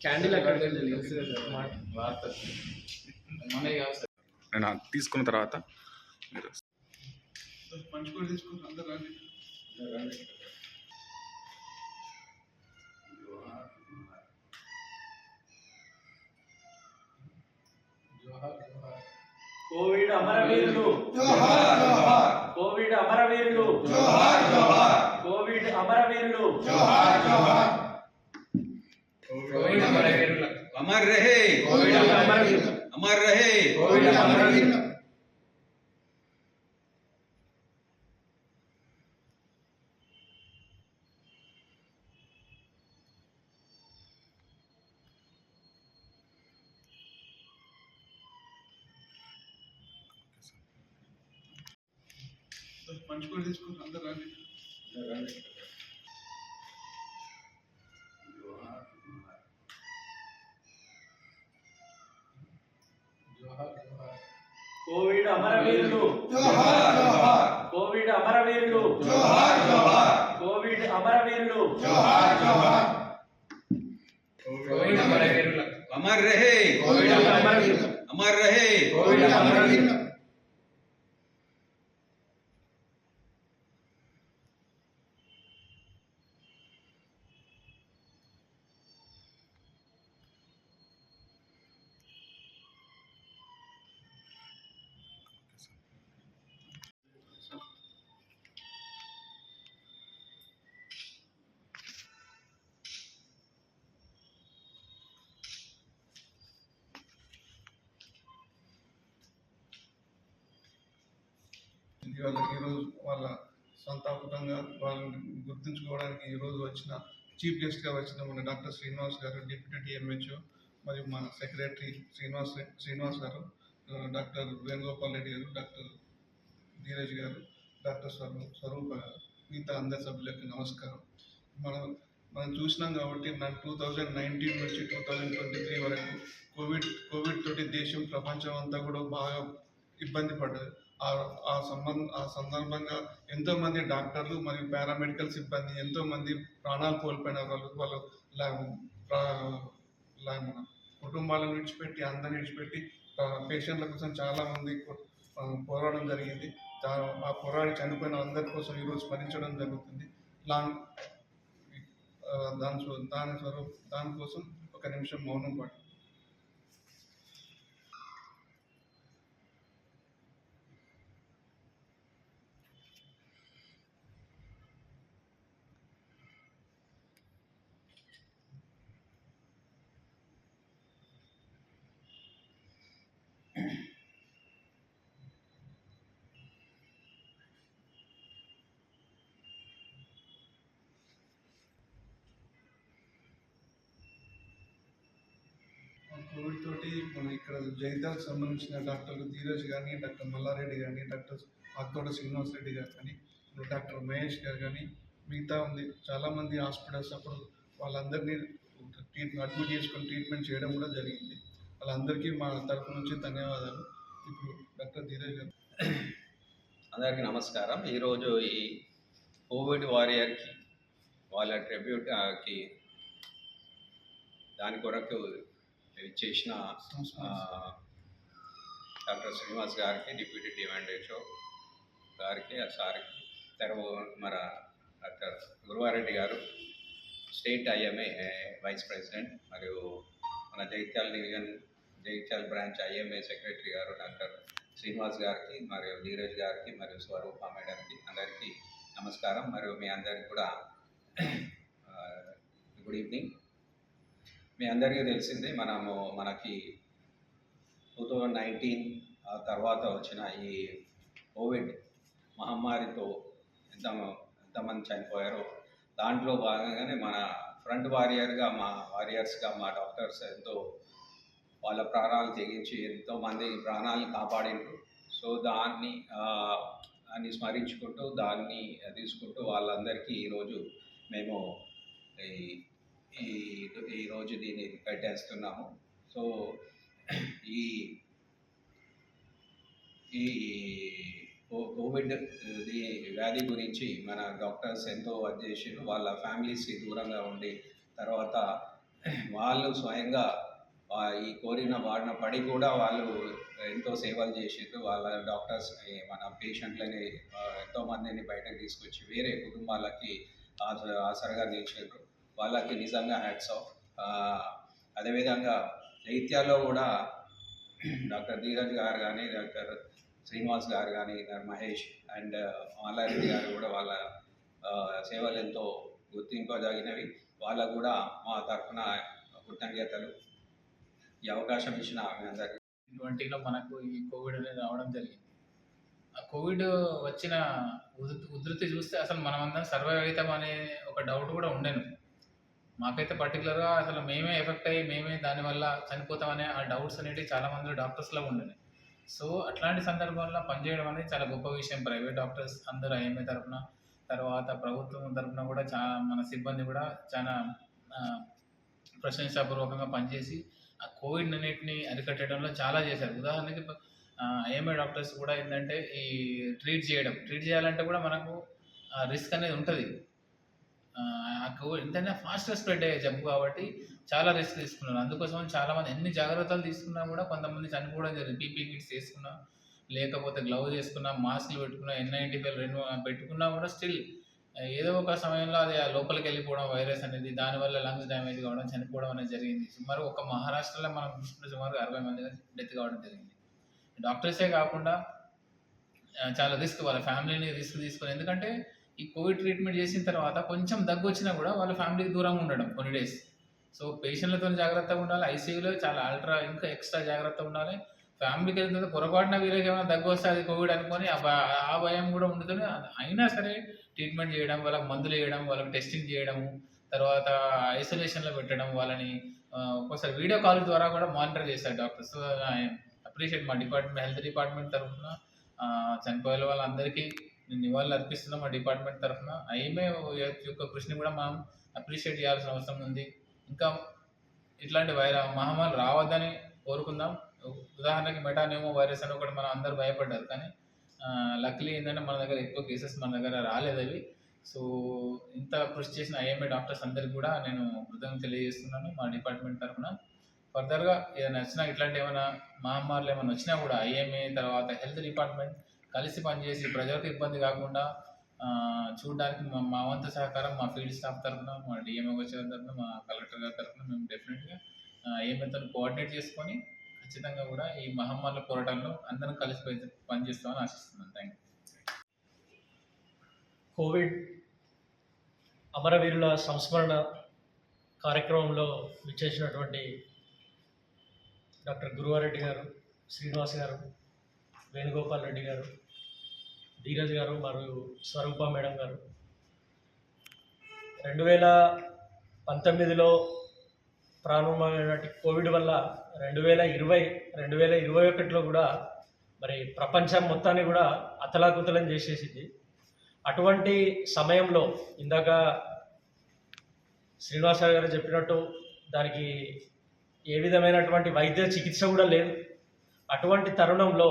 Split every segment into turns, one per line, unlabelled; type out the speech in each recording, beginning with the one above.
Candle అక్కడ
నేను తీసుకున్న తర్వాత
కోవిడ్ అమరవీరులు
अमर रहे। अमर रहे।
तो पंचकोर इसको अंदर
आने అమరవీరులు జోహార్ జోహార్ కోవిడ్ అమరవీరులు
అమర్ రహే
కోవిడ్ అమరవీరులు
అమర్ రహే
కోవిడ్ అమరవీరులు
వాళ్ళకి ఈరోజు వాళ్ళ సంతాపకంగా వాళ్ళని గుర్తుంచుకోవడానికి ఈరోజు వచ్చిన చీఫ్ గెస్ట్గా వచ్చిన మన డాక్టర్ శ్రీనివాస్ గారు డిప్యూటీ డిఎంహెచ్ఓ మరియు మన సెక్రటరీ శ్రీనివాస్ శ్రీనివాస్ గారు డాక్టర్ వేణుగోపాల్ రెడ్డి గారు డాక్టర్ ధీరజ్ గారు డాక్టర్ స్వరూ స్వరూప గారు మిగతా అందరి సభ్యులకి నమస్కారం. మనం మనం చూసినాం కాబట్టి నా టూ థౌజండ్ నైన్టీన్ నుంచి టూ థౌజండ్ ట్వంటీ త్రీ వరకు కోవిడ్ కోవిడ్ తోటి దేశం ప్రపంచం అంతా కూడా బాగా ఇబ్బంది పడ్డది. ఆ ఆ సంబంధ ఆ సందర్భంగా ఎంతో మంది డాక్టర్లు మరియు పారామెడికల్ సిబ్బంది ఎంతో మంది ప్రాణాలు కోల్పోయిన వాళ్ళు వాళ్ళు లా- మన కుటుంబాలను విడిచిపెట్టి అందరిని విడిచిపెట్టి పేషెంట్ల కోసం చాలా మంది పోరాడడం జరిగింది. ఆ పోరాడి చనిపోయిన అందరి కోసం ఈరోజు స్మరించడం జరుగుతుంది. లాంగ్ దాని దాని స్వరూప్ దానికోసం ఒక నిమిషం మౌనం పాటు కోవిడ్ తోటి మన ఇక్కడ జైతాలకు సంబంధించిన డాక్టర్ ధీరజ్ కానీ డాక్టర్ మల్లారెడ్డి కానీ డాక్టర్ అత్తోట శ్రీనివాస్ రెడ్డి గారు కానీ ఇప్పుడు డాక్టర్ మహేష్ గారు కానీ మిగతా ఉంది. చాలామంది హాస్పిటల్స్ అప్పుడు వాళ్ళందరినీ ట్రీట్మెంట్ అడ్మిట్ చేసుకొని ట్రీట్మెంట్ చేయడం కూడా జరిగింది. వాళ్ళందరికీ మా తరఫు నుంచి ధన్యవాదాలు. ఇప్పుడు డాక్టర్ ధీరజ్ గారు.
అందరికీ నమస్కారం. ఈరోజు ఈ కోవిడ్ వారియర్కి వాళ్ళ ట్రిబ్యూట్కి దాని కొరకు చేసిన డాక్టర్ శ్రీనివాస్ గారికి డిప్యూటీ డిమాండేషో గారికి ఆ సార్కి తర్వాత మన డాక్టర్ గురువారెడ్డి గారు స్టేట్ ఐఎంఏ వైస్ ప్రెసిడెంట్ మరియు మన Jagtial division Jagtial branch IMA secretary గారు డాక్టర్ శ్రీనివాస్ గారికి మరియు ధీరజ్ గారికి మరియు స్వరూప మేడంకి అందరికీ నమస్కారం. మరియు మీ అందరికీ కూడా గుడ్ ఈవినింగ్. మీ అందరికీ తెలిసిందే మనము మనకి టూ థౌజండ్ నైన్టీన్ తర్వాత వచ్చిన ఈ కోవిడ్ మహమ్మారితో ఎంత ఎంతమంది చనిపోయారో దాంట్లో భాగంగానే మన ఫ్రంట్ వారియర్గా మా వారియర్స్గా మా డాక్టర్స్ ఎంతో వాళ్ళ ప్రాణాలు తెగించి ఎంతోమంది ప్రాణాలను కాపాడిండ్రు. సో దాన్ని దాన్ని స్మరించుకుంటూ దాన్ని తీసుకుంటూ వాళ్ళందరికీ ఈరోజు మేము ఈ ఈ ఈరోజు దీన్ని పెట్టేస్తున్నాము సో ఈ ఈ కో- కోవిడ్ వ్యాధి గురించి మన డాక్టర్స్ ఎంతో వర్క్ చేసిండ్రు వాళ్ళ ఫ్యామిలీస్కి దూరంగా ఉండి తర్వాత వాళ్ళు స్వయంగా ఈ కోరిన వాడిన పడి కూడా వాళ్ళు ఎంతో సేవలు చేసేది వాళ్ళ డాక్టర్స్ మన పేషెంట్లని ఎంతోమందిని ఎంతో మందిని బయటకు తీసుకొచ్చి వేరే కుటుంబాలకి ఆసరగా నిలిచారు వాళ్ళకి నిజంగా హ్యాట్స్ ఆఫ్ అదేవిధంగా జైత్యాలో కూడా డాక్టర్ ధీరజ్ గారు కానీ డాక్టర్ శ్రీనివాస్ గారు కానీ మహేష్ అండ్ మాలారెడ్డి గారు కూడా వాళ్ళ సేవలు ఎంతో గుర్తింపజాగినవి. వాళ్ళకు కూడా మా తరఫున కృతజ్ఞతలు. ఈ అవకాశం ఇచ్చిన మీ అందరికీ.
ట్వంటీలో మనకు ఈ కోవిడ్ అనేది రావడం జరిగింది. ఆ కోవిడ్ వచ్చిన ఉధృతి చూస్తే అసలు మనమందరం సర్వైవ్ అవుతాం అనే ఒక డౌట్ కూడా ఉండేను. మాకైతే పర్టికులర్గా అసలు మేమే ఎఫెక్ట్ అయ్యి మేమే దానివల్ల చనిపోతామనే ఆ డౌట్స్ అనేవి చాలా మంది డాక్టర్స్లో ఉండే సో అట్లాంటి సందర్భాల్లో పనిచేయడం అనేది చాలా గొప్ప విషయం. ప్రైవేట్ డాక్టర్స్ అందరూ ఐఎంఏ తరఫున తర్వాత ప్రభుత్వం తరఫున కూడా చాలా మన సిబ్బంది కూడా చాలా ప్రశంసాపూర్వకంగా పనిచేసి ఆ కోవిడ్ అన్నిటిని అరికట్టడంలో చాలా చేశారు. ఉదాహరణకి ఐఎంఏ డాక్టర్స్ కూడా ఏంటంటే ఈ ట్రీట్ చేయడం. ట్రీట్ చేయాలంటే కూడా మనకు రిస్క్ అనేది ఉంటుంది. నాకు కోవిడ్ ఎంతైనా ఫాస్ట్గా స్ప్రెడ్ అయ్యే జబ్బు కాబట్టి చాలా రిస్క్ తీసుకున్నారు అందుకోసం చాలా మంది ఎన్ని జాగ్రత్తలు తీసుకున్నా కూడా కొంతమంది చనిపోవడం జరిగింది. పీపీ కిట్స్ వేసుకున్నా లేకపోతే గ్లౌజ్ వేసుకున్నా మాస్క్లు పెట్టుకున్నా ఎన్ నైంటీ ఫైవ్ రెండు పెట్టుకున్నా కూడా స్టిల్ ఏదో ఒక సమయంలో అది ఆ లోపలికి వెళ్ళిపోవడం వైరస్ అనేది దానివల్ల లంగ్స్ డ్యామేజ్ కావడం చనిపోవడం అనేది జరిగింది. సుమారు ఒక మహారాష్ట్రలో మనం చూసుకుంటే సుమారు అరవై మంది డెత్ కావడం జరిగింది. డాక్టర్సే కాకుండా చాలా రిస్క్ వాళ్ళ ఫ్యామిలీని రిస్క్ తీసుకొని ఎందుకంటే ఈ కోవిడ్ ట్రీట్మెంట్ చేసిన తర్వాత కొంచెం దగ్గు వచ్చినా కూడా వాళ్ళ ఫ్యామిలీకి దూరంగా ఉండడం కొన్ని డేస్. సో పేషెంట్లతో జాగ్రత్తగా ఉండాలి ఐసీయూలో చాలా అల్ట్రా ఇంకా ఎక్స్ట్రా జాగ్రత్తగా ఉండాలి. ఫ్యామిలీకి వెళ్తే పొరపాటున వీళ్ళకి ఏమైనా దగ్గు వస్తుంది అది కోవిడ్ అనుకొని ఆ భయం కూడా ఉంటుంది అయినా సరే ట్రీట్మెంట్ చేయడం వాళ్ళకి మందులు వేయడం వాళ్ళకి టెస్టింగ్ చేయడము తర్వాత ఐసోలేషన్లో పెట్టడం వాళ్ళని ఒక్కోసారి వీడియో కాల్ ద్వారా కూడా మానిటర్ చేస్తారు డాక్టర్స్. అప్రిషియేట్ మా డిపార్ట్మెంట్ హెల్త్ డిపార్ట్మెంట్ తరఫున చనిపోయే వాళ్ళందరికీ నివాళులు అర్పిస్తున్నాం మా డిపార్ట్మెంట్ తరఫున. ఐఎంఏ యొక్క కృషిని కూడా మనం అప్రిషియేట్ చేయాల్సిన అవసరం ఉంది. ఇంకా ఇట్లాంటి వైర మహమ్మారి రావద్దని కోరుకుందాం. ఉదాహరణకి మెటానేమో వైరస్ అని ఒకటి మనం అందరు భయపడ్డారు. కానీ లక్లీ ఏంటంటే మన దగ్గర ఎక్కువ కేసెస్ మన దగ్గర రాలేదు అవి. సో ఇంత కృషి చేసిన ఐఎంఏ డాక్టర్స్ అందరికి కూడా నేను కృతజ్ఞత తెలియజేస్తున్నాను మా డిపార్ట్మెంట్ తరఫున. ఫర్దర్గా ఏదైనా వచ్చినా ఇట్లాంటి ఏమైనా మహమ్మారులు ఏమైనా వచ్చినా కూడా ఐఎంఏ తర్వాత హెల్త్ డిపార్ట్మెంట్ కలిసి పనిచేసి ప్రజలకు ఇబ్బంది కాకుండా చూడడానికి మా వంతు సహకారం మా ఫీల్డ్ స్టాఫ్ తరఫున మా డిఎంఓ వచ్చే తరఫున మా కలెక్టర్ గారి తరఫున మేము డెఫినెట్గా ఏమైతే కోఆర్డినేట్ చేసుకొని ఖచ్చితంగా కూడా ఈ మహమ్మారుల పోరాటంలో అందరం కలిసి పని- పనిచేస్తామని ఆశిస్తున్నాను థ్యాంక్ యూ
కోవిడ్ అమరవీరుల సంస్మరణ కార్యక్రమంలో విచ్చేసినటువంటి డాక్టర్ గురువారెడ్డి గారు శ్రీనివాస్ గారు వేణుగోపాల్ రెడ్డి గారు ధీరజ్ గారు మరియు స్వరూప మేడం గారు. రెండు వేల పంతొమ్మిదిలో ప్రారంభమైనటువంటి కోవిడ్ వల్ల రెండు వేల ఇరవై రెండు వేల ఇరవై ఒకటిలో కూడా మరి ప్రపంచం మొత్తాన్ని కూడా అతలాకుతలం చేసేసింది. అటువంటి సమయంలో ఇందాక శ్రీనివాసరావు గారు చెప్పినట్టు దానికి ఏ విధమైనటువంటి వైద్య చికిత్స కూడా లేదు. అటువంటి తరుణంలో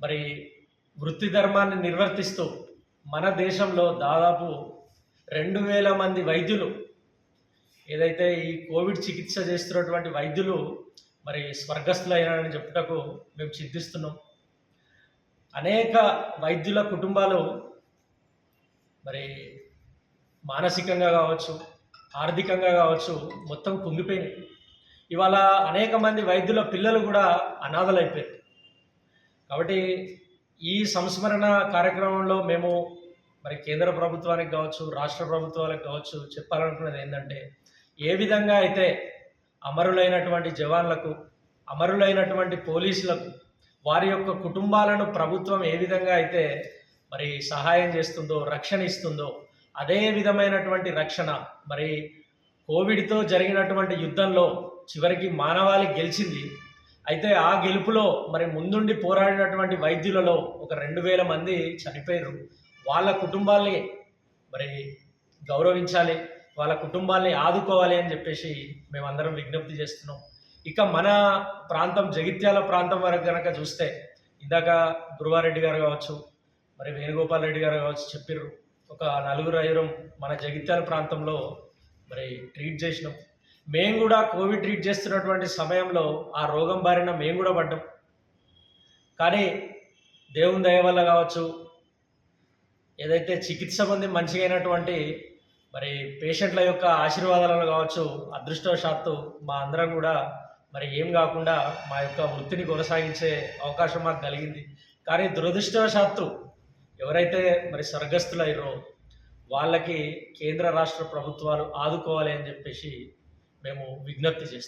మరి వృత్తి ధర్మాన్ని నిర్వర్తిస్తూ మన దేశంలో దాదాపు రెండు వేల మంది వైద్యులు ఏదైతే ఈ కోవిడ్ చికిత్స చేస్తున్నటువంటి వైద్యులు మరి స్వర్గస్థులైనారని చెప్పుటకు మేము చింతిస్తున్నాం అనేక వైద్యుల కుటుంబాలు మరి మానసికంగా కావచ్చు ఆర్థికంగా కావచ్చు మొత్తం కుంగిపోయినాయి. ఇవాళ అనేక మంది వైద్యుల పిల్లలు కూడా అనాథలైపోయారు. కాబట్టి ఈ సంస్మరణ కార్యక్రమంలో మేము మరి కేంద్ర ప్రభుత్వానికి కావచ్చు రాష్ట్ర ప్రభుత్వాలకు కావచ్చు చెప్పాలనుకున్నది ఏంటంటే ఏ విధంగా అయితే అమరులైనటువంటి జవాన్లకు అమరులైనటువంటి పోలీసులకు వారి యొక్క కుటుంబాలను ప్రభుత్వం ఏ విధంగా అయితే మరి సహాయం చేస్తుందో రక్షణ ఇస్తుందో అదే విధమైనటువంటి రక్షణ మరి కోవిడ్తో జరిగినటువంటి యుద్ధంలో చివరికి మానవాళి గెలిచింది. అయితే ఆ గెలుపులో మరి ముందుండి పోరాడినటువంటి వైద్యులలో ఒక రెండు వేల మంది చనిపోయారు వాళ్ళ కుటుంబాల్ని మరి గౌరవించాలి వాళ్ళ కుటుంబాల్ని ఆదుకోవాలి అని చెప్పేసి మేమందరం విజ్ఞప్తి చేస్తున్నాం. ఇక మన ప్రాంతం జగిత్యాల ప్రాంతం వరకు కనుక చూస్తే ఇందాక గురువారెడ్డి గారు కావచ్చు మరి వేణుగోపాల్ రెడ్డి గారు కావచ్చు చెప్పిర్రు. ఒక నలుగురు ఐదుగురం మన జగిత్యాల ప్రాంతంలో మరి ట్రీట్ చేసినాం. మేము కూడా కోవిడ్ ట్రీట్ చేస్తున్నటువంటి సమయంలో ఆ రోగం బారిన మేము కూడా పడ్డాం. కానీ దేవుని దయ వల్ల కావచ్చు ఏదైతే చికిత్స పొంది మంచిగైనటువంటి మరి పేషెంట్ల యొక్క ఆశీర్వాదాలను కావచ్చు అదృష్టవశాత్తు మా అందరం కూడా మరి ఏం కాకుండా మా యొక్క వృత్తిని కొనసాగించే అవకాశం మాకు కలిగింది. కానీ దురదృష్టవశాత్తు ఎవరైతే మరి స్వర్గస్థులయ్యారో వాళ్ళకి కేంద్ర రాష్ట్ర ప్రభుత్వాలు ఆదుకోవాలి అని చెప్పేసి మేము విజ్ఞప్తి చేస్తాం.